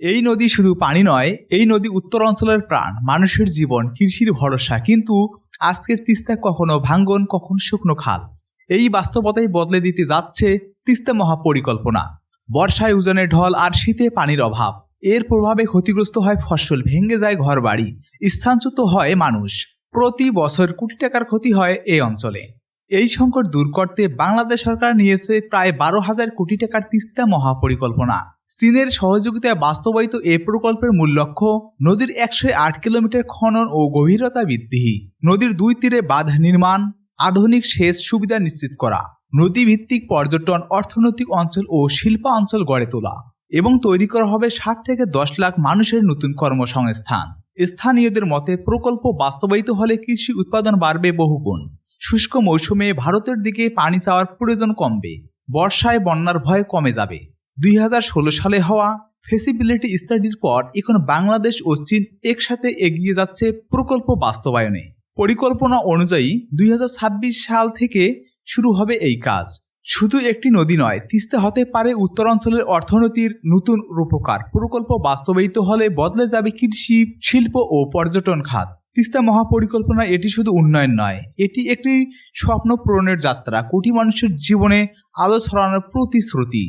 এই নদী শুধু পানি নয়, এই নদী উত্তর অঞ্চলের প্রাণ, মানুষের জীবন, কৃষির ভরসা, কিন্তু আজকের তিস্তা কখনো ভাঙ্গন, কখনো শুকনো খাল। এই বাস্তবতাই বদলে দিতে যাচ্ছে তিস্তা মহাপরিকল্পনা। বর্ষায় উজনে ঢল আর শীতে পানির অভাব। এর প্রভাবে ক্ষতিগ্রস্ত হয় ফসল, ভেঙে যায় ঘরবাড়ি। স্থানচ্যুত হয় মানুষ। প্রতি বছর কোটি টাকার ক্ষতি হয় এই অঞ্চলে। এই সংকট দূর করতে বাংলাদেশ সরকার নিয়েছে প্রায় বারো হাজার কোটি টাকার তিস্তা মহাপরিকল্পনা। চীনের সহযোগিতায় বাস্তবায়িত এ প্রকল্পের মূল লক্ষ্য নদীর একশো আট কিলোমিটার খনন ও গভীরতা বৃদ্ধি, নদীর দুই তীরে বাঁধ নির্মাণ, আধুনিক সেচ সুবিধা নিশ্চিত করা, নদীভিত্তিক পর্যটন, অর্থনৈতিক অঞ্চল ও শিল্প অঞ্চল গড়ে তোলা এবং তৈরি করা হবে সাত থেকে দশ লাখ মানুষের নতুন কর্মসংস্থান। স্থানীয়দের মতে প্রকল্প বাস্তবায়িত হলে কৃষি উৎপাদন বাড়বে বহুগুণ। শুষ্ক মৌসুমে ভারতের দিকে পানি চাওয়ার প্রয়োজন কমবে। বর্ষায় বন্যার ভয় কমে যাবে। দুই হাজার ষোলো সালে হওয়া ফেসিবিলিটি স্টাডির পর এখন বাংলাদেশ ও চীন একসাথে এগিয়ে যাচ্ছে প্রকল্প বাস্তবায়নে। পরিকল্পনা অনুযায়ী দুই হাজার ছাব্বিশ সাল থেকে শুরু হবে এই কাজ। শুধু একটি নদী নয়, তিস্তা হতে পারে উত্তরাঞ্চলের অর্থনীতির নতুন রূপকার। প্রকল্প বাস্তবায়িত হলে বদলে যাবে কৃষি, শিল্প ও পর্যটন খাত। তিস্তা মহাপরিকল্পনা এটি শুধু উন্নয়ন নয়, এটি একটি স্বপ্ন পূরণের যাত্রা। কোটি মানুষের জীবনে আলো ছড়ানোর প্রতিশ্রুতি।